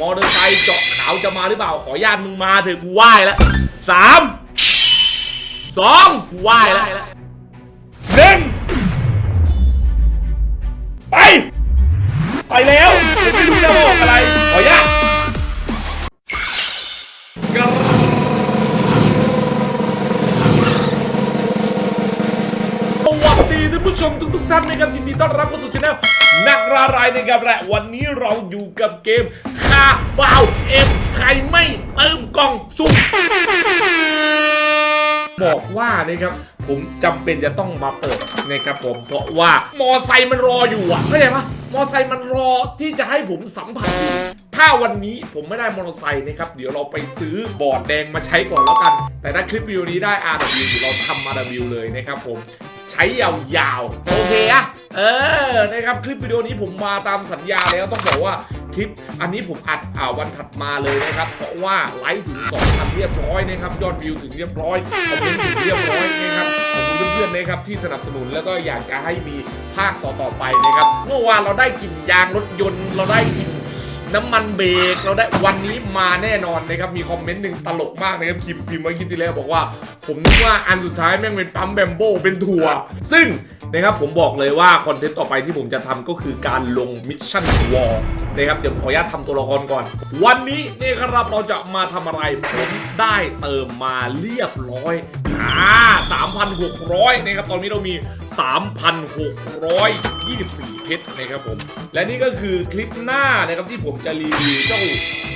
มอเตอร์ไซค์เจาะขาวจะมาหรือเปล่าขออนุญาตมึงมาเถอะกูไหว้แล้วสามสองกูไหว้แล้วหนึ่งไป ไปแล้วไม่รู้จะบอกอะไรขออนุญาตสวัสดีท่านผู้ชมทุกๆท่านนะครับยินดีต้อนรับเข้าสู่ช anel นักรารายนะครับและวันนี้เราอยู่กับเกมคาบาวเอ็มใครไม่เติมกล่องสุ่มบอกว่านะครับผมจำเป็นจะต้องมาเปิดนะครับผมเพราะว่ามอไซค์มันรออยู่อะเข้าใจปะมอไซค์มันรอที่จะให้ผมสัมผัสอยู่ถ้าวันนี้ผมไม่ได้มอเตอร์ไซค์นะครับ เดี๋ยวเราไปซื้อบอร์ดแดงมาใช้ก่อนแล้วกัน แต่ถ้าคลิปวิดีโอนี้ได้ RW เดี๋ยวเราทำ RW เลยนะครับผม ใช้ยาวๆ โอเคอะเออนะครับคลิปวิดีโอนี้ผมมาตามสัญญาแล้วต้องบอกว่าคลิปอันนี้ผมอัดอ่าวันถัดมาเลยนะครับ เพราะว่าไลฟ์ถึง2,000เรียบร้อยนะครับยอดวิวถึงเรียบร้อยคอมเมนต์ถึงเรียบร้อยนะครับขอบคุณเพื่อนๆนะครับที่สนับสนุนแล้วก็อยากจะให้มีภาคต่อๆไปนะครับเมื่อวานเราได้กลิ่นยางรถยนต์เราได้กลิ่น น้ำมันเบรกเราได้วันนี้มาแน่นอนนะครับมีคอมเมนต์หนึ่งตลกมากนะครับพิมพ์พิมพ์ไว้คลิปที่แล้วบอกว่า ผมนึกว่าอันสุดท้ายแม่งเป็นปั๊มแบมโบเป็นถั่วซึ่งนะครับผมบอกเลยว่าคอนเทนต์ต่อไปที่ผมจะทำก็คือการลงมิชชั่นวอลนะครับเดี๋ยวขออนุญาตทำตัวละครก่อน วันนี้นี่ครับเราจะมาทำอะไรผมได้เติมมาเรียบร้อยอ่า3,600นะครับตอนนี้เรามี 3,624 เพชรนะครับผม และนี่ก็คือคลิปหน้านะครับที่ผมจะรีวิวเจ้า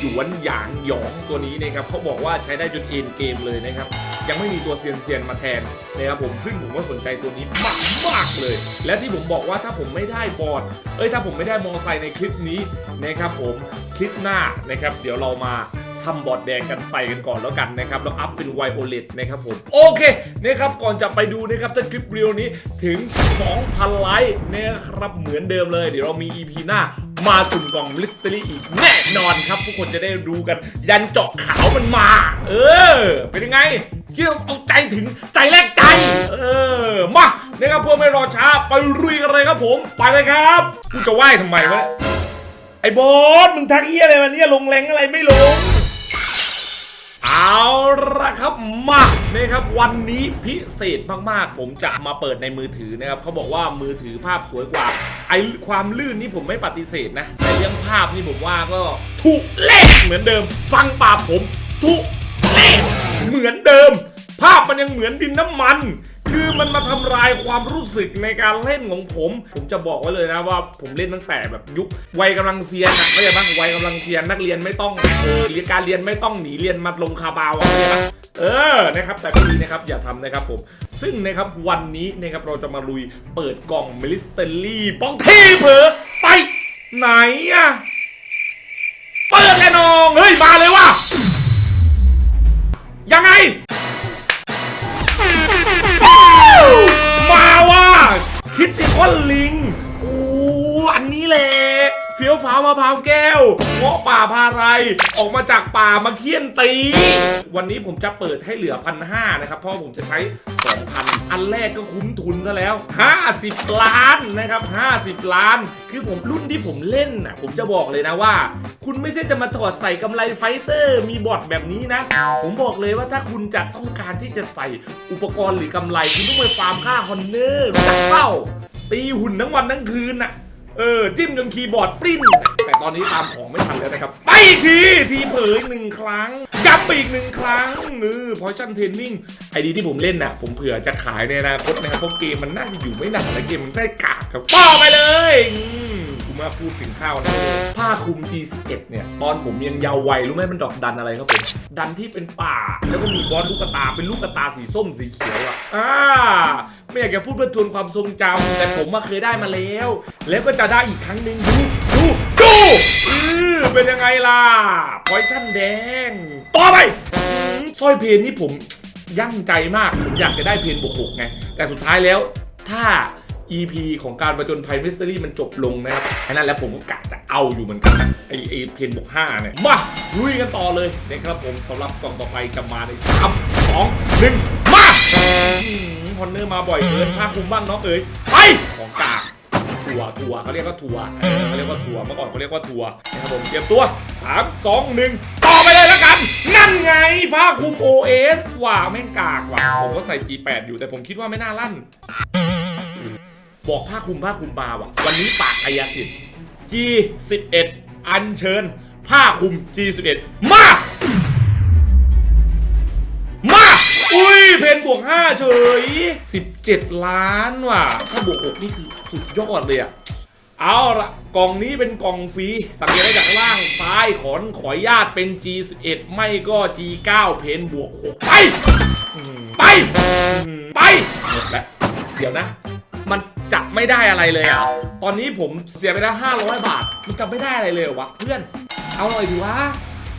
หยวนหยางหยองตัวนี้นะครับเขาบอกว่าใช้ได้จนเอ็นเกมเลยนะครับยังไม่มีตัวเซียนเซียนมาแทนนะครับผมซึ่งผมก็สนใจตัวนี้มากมากเลย และที่ผมบอกว่าถ้าผมไม่ได้บอร์ดเอ้ยถ้าผมไม่ได้มอไซค์ในคลิปนี้นะครับผมคลิปหน้านะครับ เดี๋ยวเรามา ทำบอร์ดแดงกันใส่กันก่อนแล้วกันนะครับแล้วอัพเป็นไวโอเลตนะครับผมโอเคนะครับก่อนจะไปดูนะครับถ้าคลิปเรียวนี้ถึง 2,000 ไลค์นะครับเหมือนเดิมเลย เดี๋ยวเรามี EP หน้ามาสุ่มกล่องลิสตอรี่อีกแน่นอนครับ ทุกคนจะได้ดูกัน ยันเจาะขาวมันมา เออ เป็นยังไงที่เราเอาใจถึงใจแรกใจ เออ มานะครับเพื่อไม่รอช้า ไปรุยกันเลยครับผม ไปเลยครับกูจะไหว้ทำไมวะไอ้บอสมึงทักเฮียอะไรมาเนี่ยลงแรงอะไรไม่ลง เอาละครับมานะครับวันนี้พิเศษมากๆ ผมจะมาเปิดในมือถือนะครับเขาบอกว่ามือถือภาพสวยกว่า ไอความลื่นนี่ผมไม่ปฏิเสธนะ แต่เรื่องภาพนี่ผมว่าก็ทุเล่เหมือนเดิม ฟังปากผมทุเล่เหมือนเดิม ภาพมันยังเหมือนดินน้ำมัน คือมันมาทำลายความรู้สึกในการเล่นของผม ผมจะบอกไว้เลยนะว่าผมเล่นตั้งแต่แบบยุควัยกำลังเซียนอะเข้าใจปะวัยกำลังเซียนนักเรียนไม่ต้องเออเรียนการเรียนไม่ต้องหนีเรียนมาลงคาบาวอะเข้าใจปะเออนะครับแต่ก็ดีนะครับอย่าทำนะครับผม ซึ่งนะครับวันนี้นะครับเราจะมาลุยเปิดกล่องมิลิสเตอรี่ป้องที่เผลอไปไหนอะเปิดแล้วน้องเฮ้ยมาเลยว่ะยังไง คิดติคอนลิงอู้อันนี้แหละเฟี้ยวฟ้าวมะพร้าวแก้วเงาะป่าพาไรออกมาจากป่ามาเคี่ยนตี วันนี้ผมจะเปิดให้เหลือพันห้านะครับเพราะผมจะใช้2,000อันแรกก็คุ้มทุนซะแล้ว 50 ล้านนะครับ 50 ล้าน คือผมรุ่นที่ผมเล่นน่ะ ผมจะบอกเลยนะว่า คุณไม่ใช่จะมาถอดใส่กำไรไฟเตอร์ มีบอดแบบนี้นะ ผมบอกเลยว่าถ้าคุณจะต้องการที่จะใส่อุปกรณ์หรือกำไร คุณต้องไปฟาร์มค่าฮอนเนอร์จักเป้า ตีหุ่นทั้งวันทั้งคืนน่ะ เออ จิ้มจนคีย์บอร์ดปริ้นแต่ตอนนี้ตามของไม่ทันแล้วนะครับ ไปอีกทีทีเผยหนึ่งครั้งย้ำไปอีกหนึ่งครั้งเออพอชั่นเทรนนิ่งไอดีที่ผมเล่นน่ะ ผมเผื่อจะขายในอนาคตนะครับเพราะเกมมันน่าจะอยู่ไม่นานแล้วเกมมันได้กากครับต่อไปเลย อืมกูมาพูดถึงข้าวนะผ้าคลุม G11 เนี่ย ตอนผมยังเยาว์วัยรู้ไหมมันดอกดันอะไรครับผม ดันที่เป็นป่า แล้วก็มีบอลลูกกระตา เป็นลูกกระตาสีส้มสีเขียวอะอ่าไม่อยากจะพูดเพื่อทวนความทรงจำแต่ผมมาเคยได้มาแล้ว แล้วก็จะได้อีกครั้งหนึ่งดูดูดูอือเป็นยังไงล่ะพอยชั่นแดง ต่อไปสร้อยเพนนี่ผมยั่งใจมาก ผมอยากจะได้เพนบวกหกไง แต่สุดท้ายแล้วถ้า EP ของการประจนภัยมิสเตอรี่มันจบลงนะครับไอ้นั่นแล้วผมก็กะจะเอาอยู่เหมือนกันนะไอไอเพนบวกห้าเนี่ย มาลุยกันต่อเลยนะครับผมสำหรับกล่องต่อไปจะมาในสามสองหนึ่งมาฮอนเนอร์มาบ่อยเกินผ้าคลุมบ้างเนาะเอ๋ยไปของกางถั่วถั่วเขาเรียกว่าถั่วเออเขาเรียกว่าถั่วเมื่อก่อนเขาเรียกว่าถั่วนะครับผมเตรียมตัวสามสองหนึ่งต่อไปเลยแล้วกัน นั่นไงผ้าคลุม OS ว่ะแม่งกากว่ะผมก็ใส่ G8 อยู่แต่ผมคิดว่าไม่น่าลั่น บอกผ้าคลุมผ้าคลุมมาว่ะ วันนี้ปากอายาสิทธิ์ G11 อัญเชิญ ผ้าคลุม G11 มา มา อุ้ย เพนบวก5เฉย 17 ล้านว่ะ ถ้าบวก6นี่คือสุดยอดเลยอะเอาละกล่องนี้เป็นกล่องฟรีสังเกตได้จากล่างซ้ายขอนขออนุญาตเป็น G11 ไม่ก็ G9 เพนบวก6ไป ไป ไปหมดแล้วเดี๋ยวนะ มันจะไม่ได้อะไรเลยอะ ตอนนี้ผมเสียไปแล้ว500 บาท มันจะไม่ได้อะไรเลยเหรอวะเพื่อน เอาหน่อยดิวะ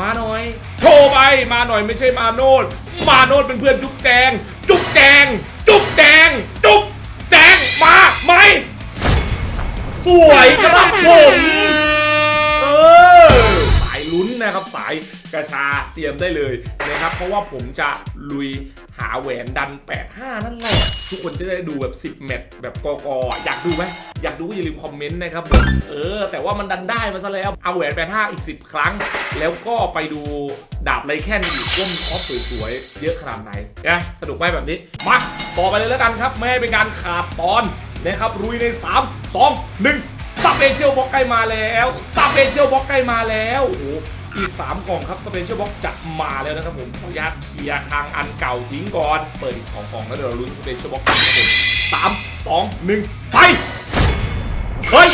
มาหน่อย โทรไป มาหน่อยไม่ใช่มาโนดมาโนดเป็นเพื่อนจุ๊บแจง จุ๊บแจง จุ๊บแจง จุ๊บแจง มาไหม สวยครับผม เออ สายลุ้นนะครับสาย กระชาเตรียมได้เลยนะครับ เพราะว่าผมจะลุยหาแหวนดัน 85 นั่นแหละ ทุกคนจะได้ดูแบบ 10แมตช์แบบกอกอยากดูไหมอยากดูก็อย่าลืมคอมเมนต์นะครับผมเออ แต่ว่ามันดันได้มาซะแล้ว เอาแหวน 85 อีก 10 ครั้ง แล้วก็ไปดูดาบไรแค่นอีกว่ามีคอปสวยๆ เยอะขนาดไหนนะสนุกไหมแบบนี้ มาต่อไปเลยแล้วกันครับ ไม่ให้เป็นการขาดตอนนะครับรุยใน 3 2 1สเปเชียลบ็อกใกล้มาแล้วสเปเชียลบ็อกใกล้มาแล้วโอ้ อีก 3 กล่องครับสเปเชียลบ็อกจะมาแล้วนะครับผมขออนุญาตเคลียร์คางอันเก่าทิ้งก่อน เปิดอีก2กล่องแล้วเดี๋ยวเราลุ้นสเปเชียลบ็อกกันครับผมสามสองหนึ่งไป เฮ้ย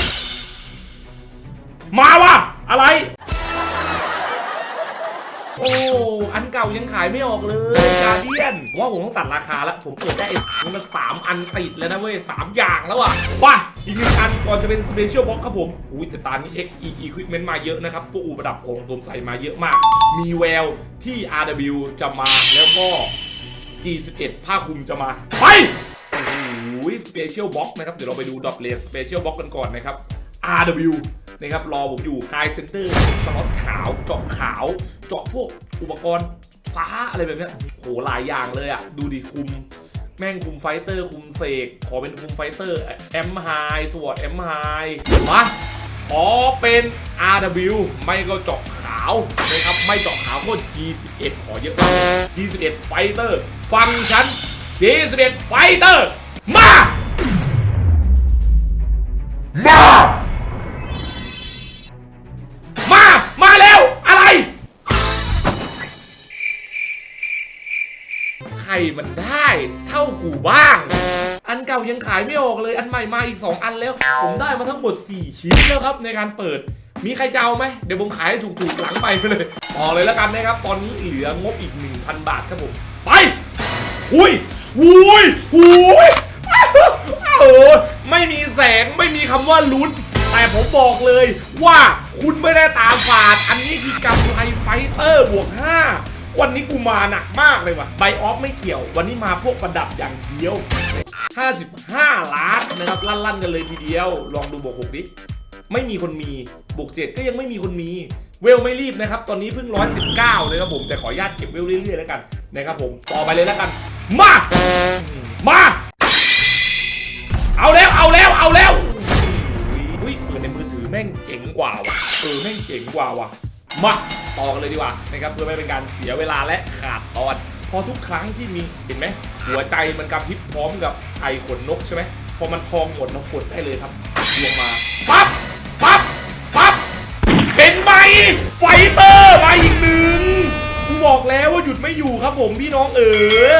มาว่ะอะไร อันเก่ายังขายไม่ออกเลยกาเดียนว่าผมต้องตัดราคาแล้วผมเปิดได้ไอ้นี่มัน3อันติดแล้วนะเว้ยสามอย่างแล้วอะว้าอีกหนึ่งอันก่อนจะเป็นสเปเชียลบ็อกครับผมอุ้ยแต่ตานี้ XE Equipment มาเยอะนะครับพวกอุปดับของตัวใส่มาเยอะมาก มีแววที่ RW จะมาแล้วก็ G11 ผ้าคลุมจะมา ไปโอ้โหสเปเชียลบ็อกนะครับ เดี๋ยวเราไปดูดอปเลนสเปเชียลบ็อกกันก่อนนะครับ RW นะครับรอผมอยู่ High Center สล็อตขาวเจาะขาว เจาะพวกอุปกรณ์ฟ้าอะไรแบบนี้โหหลายอย่างเลยอะดูดิคุม แม่งคุมไฟเตอร์ คุมเสก ขอเป็นคุมไฟเตอร์แอมไฮสวอตแอมไฮมาขอเป็น RW ไม่ก็เจาะขาวนะครับไม่เจาะขาวก็ G11 ขอเยอะ G11 ไฟเตอร์ฟังฉัน G11 ไฟเตอร์มา ใครมันได้เท่ากูบ้าง อันเก่ายังขายไม่ออกเลย อันใหม่มาอีก 2 อันแล้ว ผมได้มาทั้งหมด 4 ชิ้นแล้วครับในการเปิด มีใครจะเอาไหม เดี๋ยวผมขายให้ถูกๆหลังไปไปเลยต่อเลยแล้วกันนะครับ ตอนนี้เหลืองบอีก 1,000 บาทครับผม ไป อุ้ยอุ้ยอุ้ยโอ้ไม่มีแสงไม่มีคำว่าลุ้นแต่ผมบอกเลยว่าคุณไม่ได้ตาฝาด อันนี้คือกำไรไฟเตอร์บวก 5 วันนี้กูมาหนักมากเลยว่ะไบออฟไม่เกี่ยว วันนี้มาพวกประดับอย่างเดียว 55 ล้านนะครับ ลั่นๆกันเลยทีเดียว ลองดูบวก6ดิไม่มีคนมีบวกเจ็ดก็ยังไม่มีคนมี เวลไม่รีบนะครับ ตอนนี้เพิ่ง 119เลยครับผม แต่ขออนุญาตเก็บเวลเรื่อยๆแล้วกันนะครับผม ต่อไปเลยแล้วกัน มา มา เอาแล้ว เอาแล้ว เอาแล้วอุ้ยปืนในมือถือแม่งเจ๋งกว่าว่ะ เออ แม่งเจ๋งกว่าว่ะ มา ต่อกันเลยดีกว่านะครับเพื่อไม่เป็นการเสียเวลาและขาดตอนพอทุกครั้งที่มีเห็นไหมหัวใจมันกระพริบพร้อมกับไอขนนกใช่ไหมพอมันทองหมดเรากดได้เลยครับดวงมาปั๊บปั๊บปั๊บเห็นไหมไฟเตอร์มาอีกหนึ่งกูบอกแล้วว่าหยุดไม่อยู่ครับผมพี่น้องเออ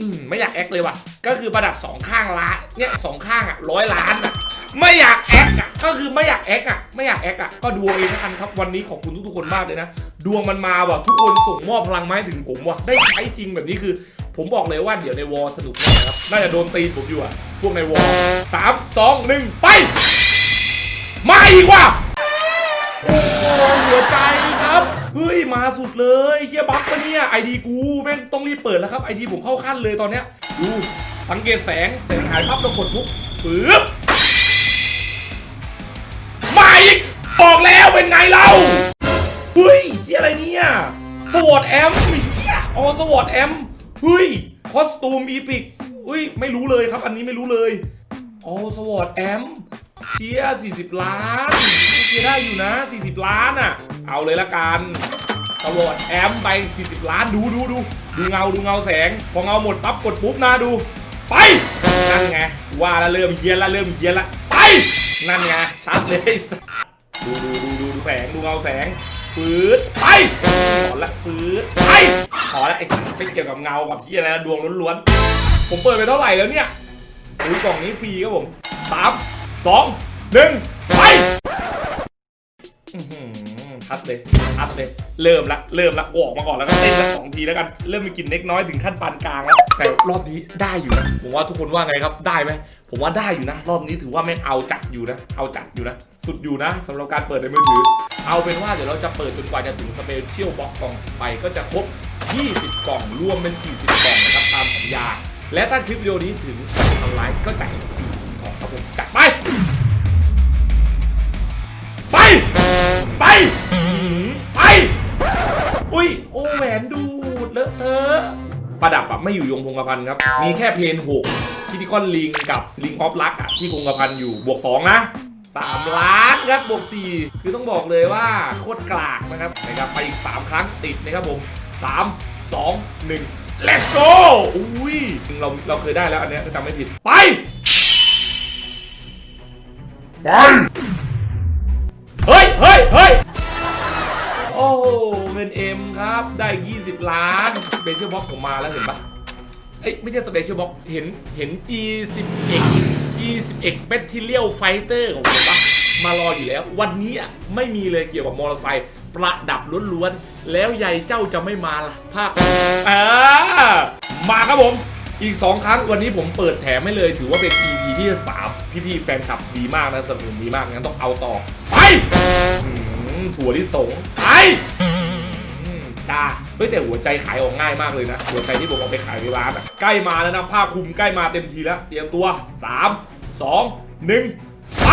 อืมไม่อยากแอคเลยว่ะ ก็คือประดับสองข้างละเนี่ยสองข้างอะร้อยล้านอะ ไม่อยากแอคอะก็คือไม่อยากแอคอะไม่อยากแอคอะก็ดูเอาเองแล้วกันครับ วันนี้ขอบคุณทุกๆคนมากเลยนะ ดวงมันมาว่ะทุกคนส่งมอบพลังไม้ถึงผมว่ะ ได้ใช้จริงแบบนี้คือ ผมบอกเลยว่าเดี๋ยวในวอลสนุกแน่ครับ น่าจะโดนตีนผมอยู่อะพวกในวอลสามสองหนึ่งไป มาอีกว่ะโอ้หัวใจครับเฮ้ยมาสุดเลยเฮียบัฟปะเนี่ยไอดีกูแม่งต้องรีบเปิดแล้วครับไอดีผมเข้าขั้นเลยตอนเนี้ยดูสังเกตแสงแสงหายปั๊บเรากดปุ๊บปึ๊บ อีก บอกแล้วเป็นไงเราเฮ้ยเฮียอะไรเนี่ยสวอตแอมเฮียอ๋อสวอตแอมเฮ้ยคอสตูมอีพิกเฮ้ยไม่รู้เลยครับ อันนี้ไม่รู้เลยอ๋อสวอตแอมเชียร์40ล้านเชียได้อยู่นะ40ล้านอะ เอาเลยละกันตำรวจแอมไป40ล้านดูดูดูดูเงาดูเงาแสง พอเงาหมดปั๊บกดปุ๊บนะดู ไปนั่นไงว่าล้วเริ่มเฮียนล้วเริ่มเฮียนล้วไป นั่นไงชัดเลยดูดูดูดูแสงดูเงาแสงฟืดไปขอละฟืดไปขอละไอ้สัตว์ไม่เกี่ยวกับเงากับที่อะไรนะดวงล้วนๆผมเปิดไปเท่าไหร่แล้วเนี่ยอุ้ยกล่องนี้ฟรีครับผมสามสองหนึ่งไปอื้อหือ ชัดเลยชัดเลย เริ่มละเริ่มละออกมาก่อนแล้วก็เต้นละสองทีแล้วกันเริ่มมีกลินเล็กน้อยถึงขั้นปานกลางแล้วแต่รอบนี้ได้อยู่นะผมว่าทุกคนว่าไงครับได้ไหมผมว่าได้อยู่นะ รอบนี้ถือว่าแม่งเอาจัดอยู่นะ เอาจัดอยู่นะ สุดอยู่นะสำหรับการเปิดในมือถือ เอาเป็นว่าเดี๋ยวเราจะเปิดจนกว่าจะถึงสเปเชียลบ็อกกล่องไปก็จะครบ 20 กล่องรวมเป็น 40 กล่องนะครับตามสัญญา และถ้าคลิปวิดีโอนี้ถึง2,000ไลค์ก็จ่ายอีก40กล่องครับผมจัดไป ไป ไป อุ้ยโอแหวนดูดเลอะเทอะประดับอะไม่อยู่ยงคงกระพันครับ มีแค่เพนหกคิติคอนลิงกับลิงออฟลักอะที่คงกระพันอยู่บวก2นะ3ล้านครับบวก4คือต้องบอกเลยว่าโคตรกลากนะครับนะครับไปอีก3ครั้งติดนะครับผม3 2 1 let's go อุ้ยเราเราเคยได้แล้วอันเนี้ยถ้าจำไม่ผิดไปไปื่นเอ็มครับ ได้ 20 ล้านสเปเชียลบ็อกผมมาแล้วเห็นปะเอ้ไม่ใช่สเปเชียลบ็อกเห็นเห็น G10X G10X Material Fighter ของผมปะมารออยู่แล้ว วันนี้อะไม่มีเลยเกี่ยวกับมอเตอร์ไซค์ประดับล้วนๆ แล้วใหญ่เจ้าจะไม่มาล่ะภาคออมาครับผม อีก 2 ครั้งวันนี้ผมเปิดแถมให้เลย ถือว่าเป็น EP ที่3พี่ๆแฟนคลับดีมากนะสสนุนดีมากงั้นต้องเอาต่อ ไปถั่วลิสงไป จ้าเฮ้ยแต่หัวใจขายออกง่ายมากเลยนะ หัวใจที่ผมเอาไปขายในร้านอะใกล้มาแล้วนะผ้าคลุมใกล้มาเต็มทีแล้ว เตรียมตัว 3 2 1 ไป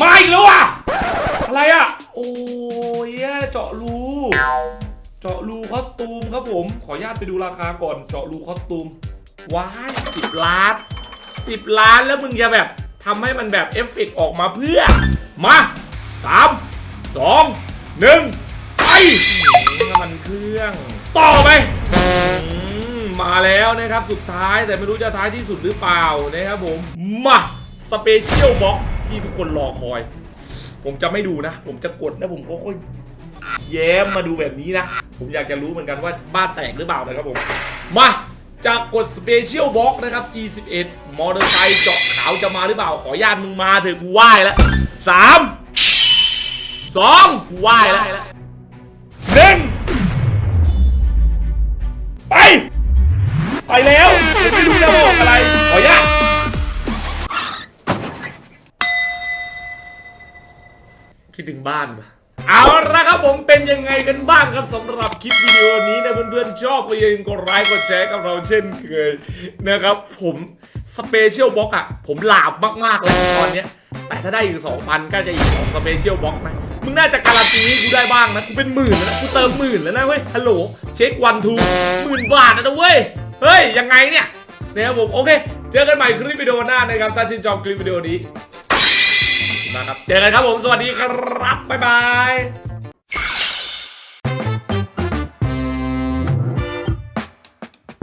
มาอีกแล้วอะอะไรอะโอ้ยเจาะรูเจาะรูคอสตูมครับผม ขออนุญาตไปดูราคาก่อนเจาะรูคอสตูมว้ายสิบล้านสิบล้านแล้วมึงจะแบบทำให้มันแบบเอฟเฟกต์ออกมาเพื่อ มาสามสอง หนึ่งไปน้ำมันเครื่องต่อไปอืมมาแล้วนะครับสุดท้ายแต่ไม่รู้จะท้ายที่สุดหรือเปล่านะครับผม มาสเปเชียลบ็อกที่ทุกคนรอคอย ผมจะไม่ดูนะ ผมจะกดนะผมก็ค่อยแย้มมาดูแบบนี้นะ ผมอยากจะรู้เหมือนกันว่าบ้านแตกหรือเปล่านะครับผม มาจากกดสเปเชียลบ็อกนะครับ G11 มอเตอร์ไซค์เจาะขาวจะมาหรือเปล่า ขออนุญาตมึงมาเถอะกูไหว้แล้วสาม สองไหวแล้วหนึ่งไป ไปแล้วผมไม่รู้จะบอกอะไรขออนุญาตคิดถึงบ้านปะเอาละครับผมเป็นยังไงกันบ้างครับสำหรับคลิปวิดีโอนี้นะเพื่อนๆชอบก็อย่าลืมกดไลค์กดแชร์กับเราเช่นเคยนะครับ ผมสเปเชียลบล็อกอะผมหลาบมากๆแล้วตอนเนี้ยแต่ถ้าได้อีก2,000ก็จะอีก2สเปเชียลบล็อกนะ มึงน่าจะการันตีกูได้บ้างนะกูเป็นหมื่นแล้วนะกูเติมหมื่นแล้วนะเว้ยฮัลโหลเช็ควันทูหมื่นบาทนะเว้ยเฮ้ยยังไงเนี่ยนะครับผมโอเค เจอกันใหม่คลิปวิดีโอหน้านะครับถ้าชื่นชอบคลิปวิดีโอนี้นะครับเจอกันครับผมสวัสดีครับบ๊ายบาย